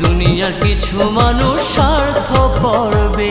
দুনিয়ার কিছু মানুষ স্বার্থ করবে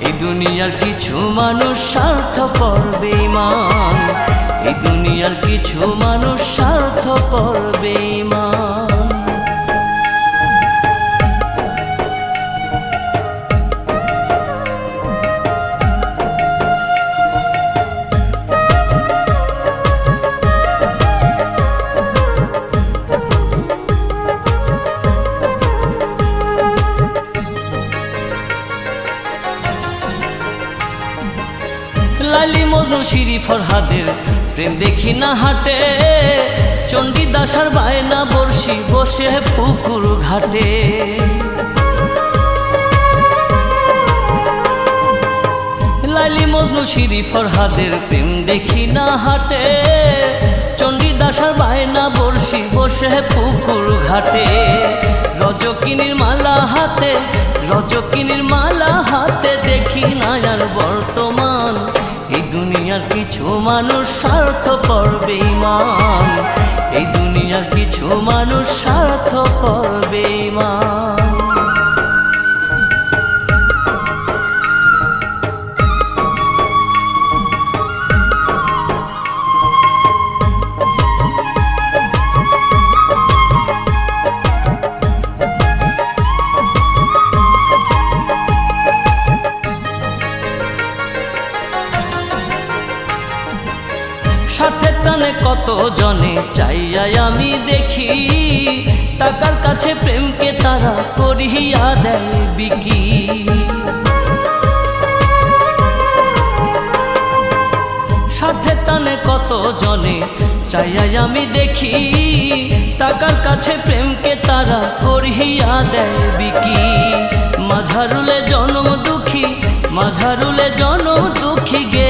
এই দুনিয়ার কিছু মানুষ স্বার্থ করবে মান এই দুনিয়ার কিছু মানুষ স্বার্থ করবে লালি মজনু শিরি ফরহাদের। প্রেম দেখি না হাটে চণ্ডী দাসার বায়না বর্ষি বসে পুকুর ঘাটে। লালি মজনু শিরি ফরহাদের, প্রেম দেখি না হাটে চণ্ডী দাসার বায়না বর্ষি বসে পুকুর ঘাটে। রজকিনীর মালা হাতে, রজকিনীর মালা হাতে দেখি না আর দুনিয়ার কিছু মানুষ স্বার্থ করবে মান এই দুনিয়ার কিছু মানুষ স্বার্থ করবে স্বার্থের টানে কত জনে চাইয়াই আমি দেখি? টাকার কাছে প্রেমকে তারা করিয়া দেয় বিকি। স্বার্থের টানে কত জনে চাইয়াই আমি দেখি? টাকার কাছে প্রেমকে তারা করিয়া দেয় বিকি। মাঝারুলে জনম দুঃখী, মাঝারুলে জনম দুঃখী গে।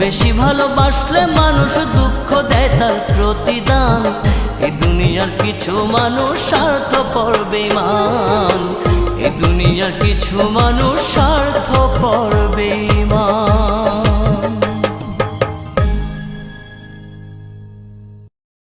বেশি ভালোবাসলে মানুষ দুঃখ দেয় তার প্রতিদান। এ দুনিয়ার কিছু মানুষ স্বার্থ পড়বে মান এই দুনিয়ার কিছু মানুষ স্বার্থ পড়বে মান